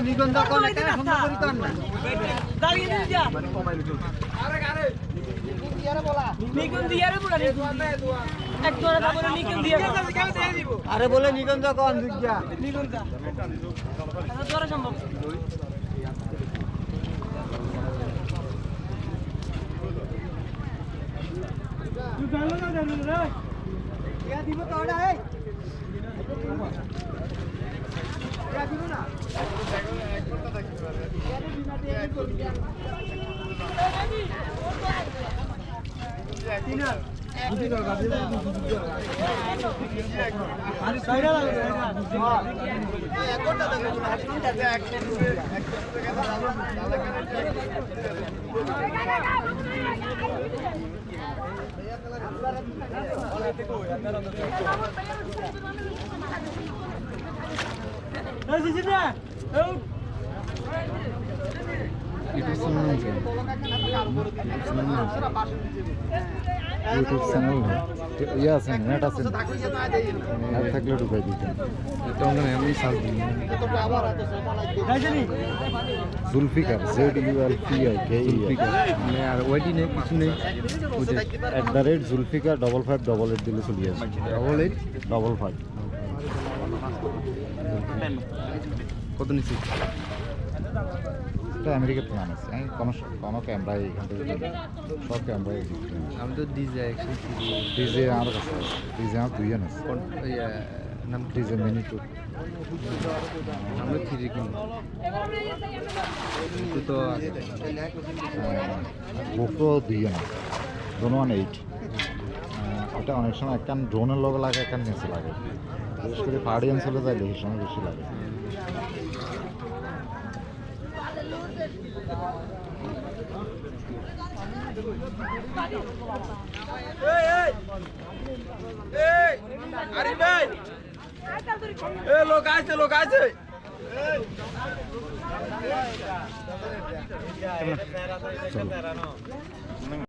নিগন্ধ কোন করি তো না? দাঁড়িয়ে দিন যা আরে বলে নিগন্ধ কোন আচ্ছা জোড়া সম্ভব। দিব তো ওটা এই ইয়া দিব না দিছি না এই ইউটিউব চ্যানেল ইয়ে আছে নেট আছে নেট থাকলে ঢুকাই দিতেন এটা ওখানে এমনি সার্চ দিন Zulfikar Z U L P I K Zulfikar আর ওইটি নেই কিছু নেই। At the rate Zulfikar double five double eight দিলে চলে আসে। ডবল এইট ডবল ফাইভ কত নিচ্ছি? এটা আমেরিকার প্ল্যান আছে আমি কোনো কোনো ক্যামেরাই এখান থেকে। সব ক্যামেরাই আমি তো ডিজে ডিজে আমার কাছে ডিজে আমার দুইজন আছে। নাম ডিজে মিনি টু। আমরা থ্রি কিনি। তো তো গোপ্রো দুইজন ড্রোন ওয়ান এইট এটা অনেক সময় একখান ড্রোনের লগে লাগে একখান নিচে লাগে। বিশেষ করে পাহাড়ি অঞ্চলে যায় বেশি সময় বেশি লাগে। আরে ভাই এ লোক আছে লোক আছে